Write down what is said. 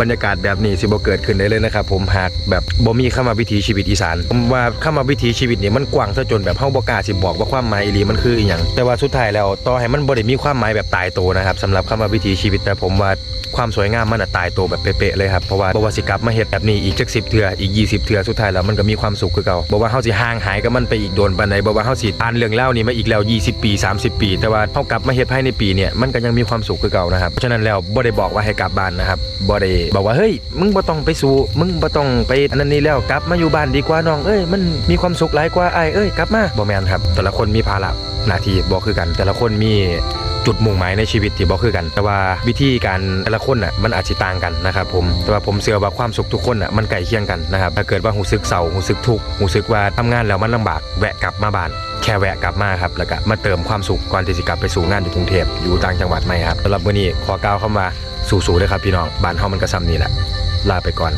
บรรยากาศแบบนี้สิบ่เกิดขึ้นได้เลยนะครับผมหากแบบบ่มีเข้ามาวิถีชีวิตอีสานผมว่าเข้ามาวิถีชีวิตนี่มันกว้างซะจนแบบเฮาบ่กล้าสิบอกว่าความหมายอีหลีมันคืออีหยังแต่ว่าสุดท้ายแล้วต่อให้มันบ่ได้มีความหมายแบบตายตัวนะครับสำหรับเข้ามาวิถีชีวิตแต่ผมว่าความสวยงามมันอะตายตัวแบบเป๊ะๆเลยครับเพราะว่าบ่ว่าสิกลับมาเฮ็ดแบบนี้อีกจัก10เทื่ออีก 20เทื่อสุดท้ายแล้วมันก็มีความสุขคือเก่าบ่ว่าเฮาสิห่างหายกับมันไปอีกโดนปานใดบ่ว่าเฮาสิอ่านเรื่องเล่านี่มาอีกแล้ว 20 ปี 30 ปี แต่ว่าเฮากลับมาเฮ็ดภายในปีเนี่ยมันก็ยังมีความสุขคือเก่านะครับเพราะฉะนั้นแล้วบ่ได้บอกว่าให้กลับบ้านนะครับบ่ได้บอกว่าเฮ้ยมึงบ่ต้องไปสู้มึงบ่ต้องไปอันนั้นนี่แล้วกลับมาอยู่บ้านดีกว่าน้องเอ้ยมันมีความสุขหลายกว่าไอ้เอ้ยกลับมาบ่แม่นครับ แต่ละคนมีภาระหน้าที่บ่คือกัน แต่ละคนมีจุดมุ่งหมายในชีวิตที่บ่คือกัน แต่ว่าวิธีการแต่ละคนน่ะมันอาจจะต่างกันนะครับผม แต่ว่าผมเชื่อว่าความสุขทุกคนน่ะมันใกล้เคียงกันนะครับ ถ้าเกิดว่าหูซึกเศร้าหูซึกทุกข์หูซึกว่าทำงานแล้วมันลำบากแวะกลับมาบ้านแค่แวะกลับมาครับแล้วก็มาเติมความสุขก่อนที่จะกลับไปสู่งานอยู่กรุงเทพอยู่ต่างจังหวัดใหมครับสำหรับวันนี้ขอกล่าวคำว่า สู้ๆเลยครับพี่น้องบ้านเฮามันก็ซ้ำนี่แหละลาไปก่อน